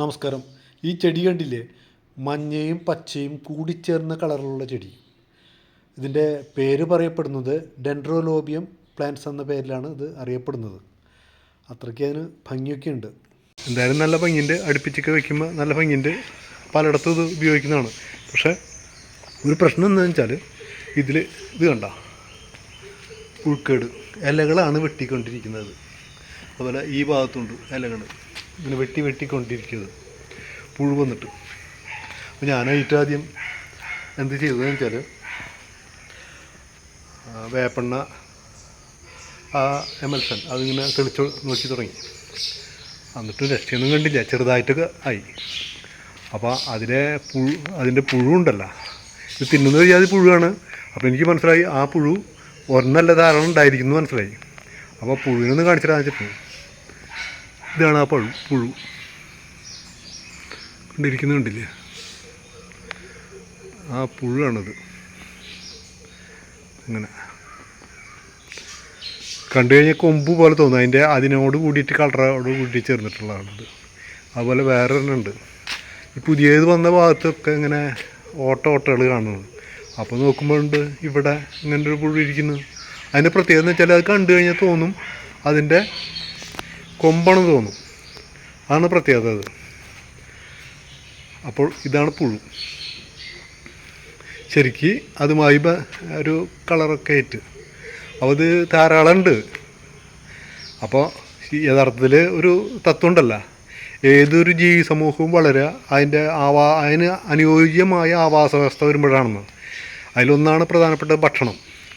നമസ്കാരം. ഈ ചെടി കണ്ടില്ലേ? മഞ്ഞയും പച്ചയും കൂടിച്ചേർന്ന കളറിലുള്ള ചെടി. ഇതിന്റെ പേര് പറയപ്പെടുന്നത് ഡെൻഡ്രോലോബിയം പ്ലാന്റ്സ് എന്ന പേരിലാണ് ഇത് അറിയപ്പെടുന്നത്. അത്രയ്ക്ക് അതിന് ഭംഗിയൊക്കെ ഉണ്ട്. എന്തായാലും നല്ല ഭംഗിന്റെ അടുപ്പിച്ചൊക്കെ വെക്കുമ്പോൾ നല്ല ഭംഗിന്റെ പലയിടത്തും ഇത് ഉപയോഗിക്കുന്നതാണ്. പക്ഷേ ഒരു പ്രശ്നം എന്താണെന്ന് വെച്ചാൽ ഇതിൽ ഇത് കണ്ട? പുഴുക്കേട് ഇലകളാണ് വെട്ടിക്കൊണ്ടിരിക്കുന്നത്. അതുപോലെ ഈ ഭാഗത്തുണ്ട് ഇലകൾ ഇങ്ങനെ വെട്ടി വെട്ടിക്കൊണ്ടിരിക്കുന്നത് പുഴു വന്നിട്ട്. അപ്പോൾ ഞാൻ ആദ്യം എന്ത് ചെയ്തതെന്ന് വെച്ചാൽ വേപ്പെണ്ണ ആ എമൽസൺ അതിങ്ങനെ തെളിച്ച് നോക്കി തുടങ്ങി. എന്നിട്ട് രക്ഷയൊന്നും കണ്ടില്ല. ചെറുതായിട്ടൊക്കെ ആയി. അപ്പോൾ അതിലെ പുഴു അതിന്റെ പുഴുണ്ടല്ലോ ഇത് തിന്നുന്നത് ചെയ്യാതെ പുഴുവാണ്. അപ്പോൾ എനിക്ക് മനസ്സിലായി ആ പുഴു ഒരെണ്ണല്ല ധാരാളം ഉണ്ടായിരിക്കുന്നു മനസ്സിലായി. അപ്പോൾ പുഴുവിനൊന്നും കാണിച്ചിട്ടാണ് വെച്ചിട്ട് ഇതാണ് ആ പഴു പുഴു. കണ്ടിരിക്കുന്നുണ്ടില്ലേ ആ പുഴുവാണത് അങ്ങനെ കണ്ടു കഴിഞ്ഞാൽ കൊമ്പ് പോലെ തോന്നും. അതിന്റെ അതിനോട് കൂടിയിട്ട് കളറോട് കൂടി ചേർന്നിട്ടുള്ളതാണത്. അതുപോലെ വേറെ തന്നെ ഉണ്ട്. ഈ പുതിയത് വന്ന ഭാഗത്തൊക്കെ ഇങ്ങനെ ഓട്ട ഓട്ടകൾ കാണുന്നത് അപ്പോൾ നോക്കുമ്പോഴുണ്ട് ഇവിടെ ഇങ്ങനെ ഒരു പുഴു ഇരിക്കുന്നു. അതിന്റെ പ്രത്യേകത എന്ന് വെച്ചാൽ അത് കണ്ടു കഴിഞ്ഞാൽ തോന്നും അതിന്റെ കൊമ്പാണെന്ന് തോന്നും. അതാണ് പ്രത്യേകത അത്. അപ്പോൾ ഇതാണ് പുഴു. ശരിക്ക് അതുമായി ഒരു കളറൊക്കെ ആയിട്ട്. അപ്പോൾ ഇത് ധാരാളം ഉണ്ട് അപ്പോൾ യഥാർത്ഥത്തിൽ ഒരു തത്വം ഉണ്ടല്ല ഏതൊരു ജീവി സമൂഹവും വളരുക അതിന്റെ ആവാ അതിന് അനുയോജ്യമായ ആവാസ വ്യവസ്ഥ വരുമ്പോഴാണെന്ന്. അതിലൊന്നാണ് പ്രധാനപ്പെട്ട ഭക്ഷണം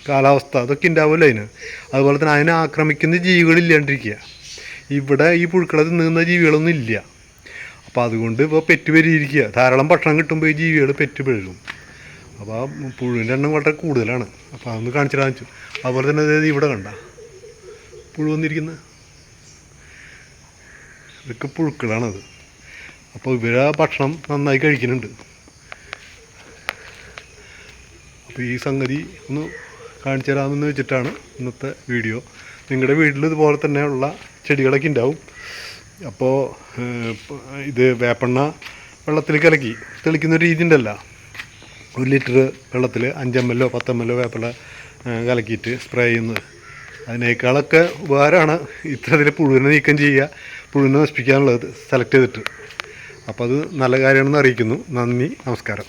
കാലാവസ്ഥ അതൊക്കെ ഉണ്ടാവില്ല അതിന്. അതുപോലെ തന്നെ അതിനെ ആക്രമിക്കുന്ന ജീവികളില്ലാണ്ടിരിക്കുക. ഇവിടെ ഈ പുഴുക്കളെ തിന്നുന്ന ജീവികളൊന്നും ഇല്ല. അപ്പോൾ അതുകൊണ്ട് ഇപ്പോൾ പെറ്റ് പെരുകിയിരിക്കുക ധാരാളം ഭക്ഷണം കിട്ടുമ്പോൾ ഈ ജീവികൾ പെറ്റ് പെരുകും അപ്പോൾ ആ പുഴുവിന്റെ എണ്ണം വളരെ കൂടുതലാണ്. അപ്പോൾ അതൊന്ന് കാണിച്ചിട്ട് വെച്ചു. അതുപോലെ തന്നെ അതായത് ഇവിടെ കണ്ട. പുഴു വന്നിരിക്കുന്ന. ഇതൊക്കെ പുഴുക്കളാണത്. അപ്പോൾ ഇവരെ ഭക്ഷണം നന്നായി കഴിക്കുന്നുണ്ട്. അപ്പോൾ ഈ സംഗതി ഒന്ന് കാണിച്ചു തരാമെന്ന് വെച്ചിട്ടാണ് ഇന്നത്തെ വീഡിയോ നിങ്ങളുടെ വീട്ടിൽ ഇതുപോലെ തന്നെയുള്ള ചെടികളൊക്കെ ഉണ്ടാവും. അപ്പോൾ ഇത് വേപ്പെണ്ണ വെള്ളത്തിൽ കലക്കി തെളിക്കുന്ന രീതി ഉണ്ടല്ല. ഒരു ലിറ്റർ വെള്ളത്തിൽ അഞ്ചെമ്മലോ എല്ലോ വേപ്പെണ്ണ കലക്കിയിട്ട് സ്പ്രേ ചെയ്യുന്നത്. അതിനേക്കാളൊക്കെ ഉപകാരമാണ് ഇത്തരത്തിൽ പുഴുവിനെ നീക്കം ചെയ്യുക പുഴുവിനെ നശിപ്പിക്കാനുള്ളത് സെലക്ട് ചെയ്തിട്ട്. അപ്പോൾ അത് നല്ല കാര്യമാണെന്ന് അറിയിക്കുന്നു. നന്ദി നമസ്കാരം.